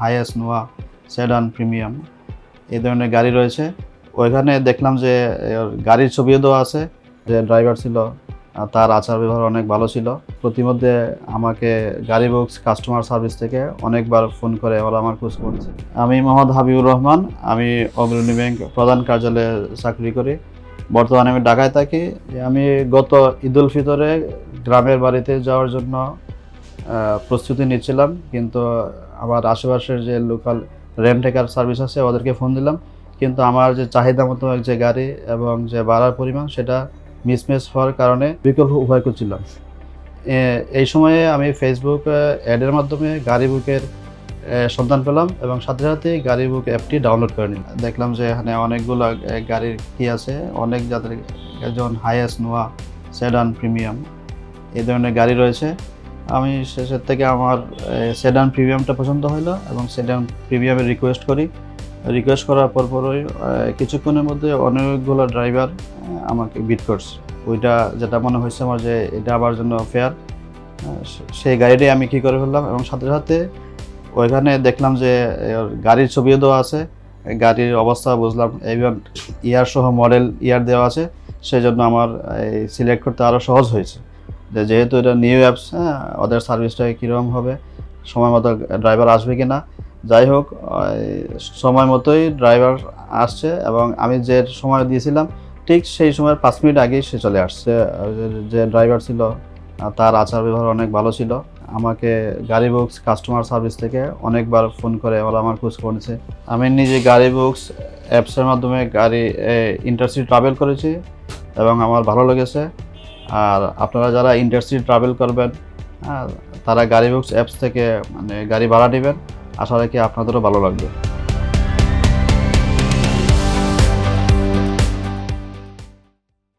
Highest নোয়া, sedan, premium এই ধরনের গাড়ি রয়েছে। ওইখানে দেখলাম যে গাড়ির ছবিও দেওয়া আছে যে, ড্রাইভার ছিল তার আচার ব্যবহার অনেক ভালো ছিল। প্রতিমধ্যে আমাকে গাড়ি বুকস কাস্টমার সার্ভিস থেকে অনেকবার ফোন করে, ওরা আমার খোঁজ করছে। আমি মোহাম্মদ হাবিবুর রহমান, আমি অগ্রণী ব্যাংক প্রধান কার্যালয়ে চাকরি করি। বর্তমানে আমি ঢাকায় থাকি। আমি গত ঈদুল ফিতরে গ্রামের বাড়িতে যাওয়ার জন্য প্রস্তুতি নিচ্ছিলাম, কিন্তু আমার আশেপাশের যে লোকাল রেন্টেকার সার্ভিস আছে, ওদেরকে ফোন দিলাম। কিন্তু আমার যে চাহিদা মতো যে গাড়ি এবং যে ভাড়ার পরিমাণ, সেটা মিসম্যাচ হওয়ার কারণে বিকল্প উভয় করছিলাম এই সময়ে আমি ফেসবুক অ্যাডের মাধ্যমে গাড়ি বুকের সন্ধান পেলাম এবং সাথে সাথে গাড়ি বুক অ্যাপটি ডাউনলোড করে নিলাম। দেখলাম যে এখানে অনেকগুলো গাড়ির কী আছে, অনেক যাদের যেমন হাইয়েস্ট নোয়া সেডান প্রিমিয়াম এই ধরনের গাড়ি রয়েছে। আমি শেষের থেকে আমার সেডান প্রিমিয়ামটা পছন্দ হলো এবং সেডান প্রিমিয়ামে রিকোয়েস্ট করি। রিকোয়েস্ট করার পর পরই কিছুক্ষণের মধ্যে অনেকগুলো ড্রাইভার আমাকে বিট করছে। ওইটা যেটা মনে হয়েছে আমার যে এটা আমার জন্য ফেয়ার সেই গাড়িটাই আমি কী করে ফেললাম এবং সাথে সাথে ওইখানে দেখলাম যে গাড়ির ছবিও দেওয়া আছে। গাড়ির অবস্থা বুঝলাম এবং ইয়ার সহ মডেল ইয়ার দেওয়া আছে। সেই জন্য আমার সিলেক্ট করতে আরও সহজ হয়েছে। যেহেতু এটা নিউ অ্যাপস হ্যাঁ ওদের সার্ভিসটা কীরকম হবে, সময় মতো ড্রাইভার আসবে কি না যাই হোক সময় মতোই ড্রাইভার আসছে এবং আমি যে সময় দিয়েছিলাম, ঠিক সেই সময়ের পাঁচ মিনিট আগেই সে চলে আসছে। যে- যে ড্রাইভার ছিল তার আচার ব্যবহার অনেক ভালো ছিল। আমাকে গাড়ি বুকস কাস্টমার সার্ভিস থেকে অনেকবার ফোন করে, ওরা আমার খোঁজ করেছে আমি নিজে গাড়ি বুকস অ্যাপসের মাধ্যমে গাড়ি ইন্টারসিটি ট্রাভেল করেছি এবং আমার ভালো লেগেছে। আর আপনারা যারা ইন্ডাস্ট্রি ট্রাভেল করবেন তারা গাড়ি বুকস অ্যাপস থেকে মানে গাড়ি ভাড়া নেবেন। আশা রাখি আপনাদেরও ভালো লাগবে।